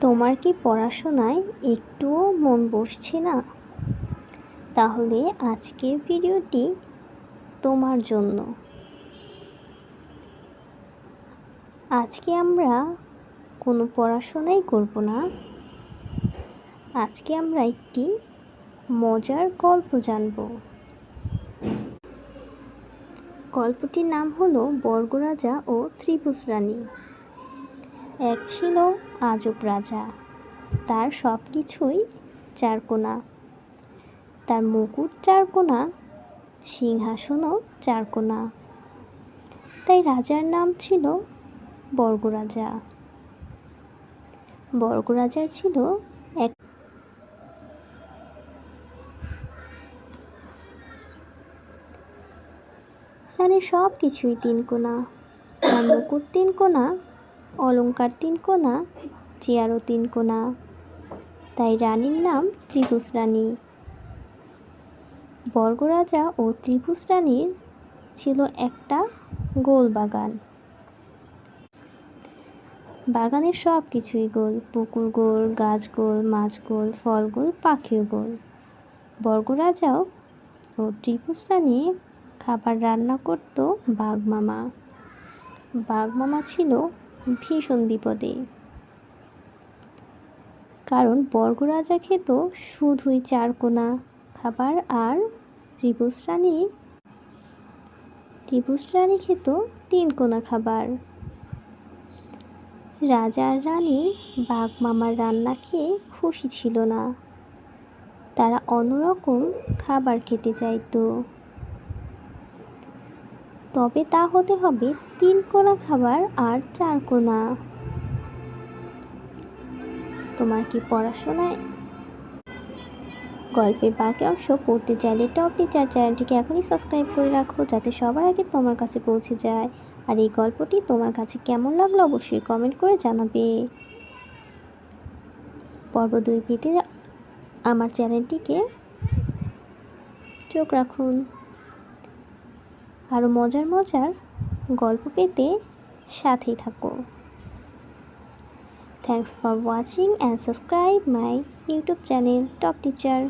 তোমার কি পড়াশোনায় একটুও মন বসছে না? তাহলে আজকের ভিডিওটি তোমার জন্য। আজকে আমরা কোনো পড়াশোনাই করব না। আজকে আমরা একটি মজার গল্প জানব। গল্পটির নাম হলো বর্গরাজা ও ত্রিভুজ রানী। এক ছিল আজব রাজা। তার সব কিছুই চারকোনা। তার মুকুট চারকোনা, সিংহাসনও চারকোনা। তাই রাজার নাম ছিল বর্গরাজা। বর্গরাজার ছিল এক রানীর সব কিছুই তিন কোনা তার মুকুট তিন কোনা অলঙ্কার তিন কোনা, চেয়ারও তিন কোনা। তাই রানীর নাম ত্রিভুজ রানী। বর্গরাজা ও ত্রিভুজ রানীর ছিল একটা গোল বাগান। বাগানের সব কিছুই গোল, পুকুর গোল, গাছ গোল, মাছ গোল, ফল গোল, পাখিও গোল। বর্গরাজাও ও ত্রিভুজ রানী খাবার রান্না করত বাঘমামা বাঘমামা ছিল ভীষণ বিপদে। কারণ বর্গরাজা খেত শুধুই চারকোনা খাবার আর ত্রিভুজ রানী ত্রিভুজ রানী খেত তিন কোনা খাবার। রাজা আর রানী বাঘ মামার রান্না খেয়ে খুশি ছিল না। তারা অন্যরকম খাবার খেতে চাইতো। তবে তা হতে হবে তিন কোনা খাবার আর চার কোনা। তোমার কি পড়াশোনায় গল্পের বাকি অংশ পড়তে চাইলে টপ টিচার চ্যানেলটিকে এখনই সাবস্ক্রাইব করে রাখো যাতে সবার আগে তোমার কাছে পৌঁছে যায়। আর এই গল্পটি তোমার কাছে কেমন লাগল অবশ্যই কমেন্ট করে জানাবে। পর্ব দুই পেতে আমার চ্যানেলটিকে চোখ রাখুন। আরও মজার মজার গল্প পেতে সাথেই থাকো। Thanks for watching and subscribe my YouTube channel top teacher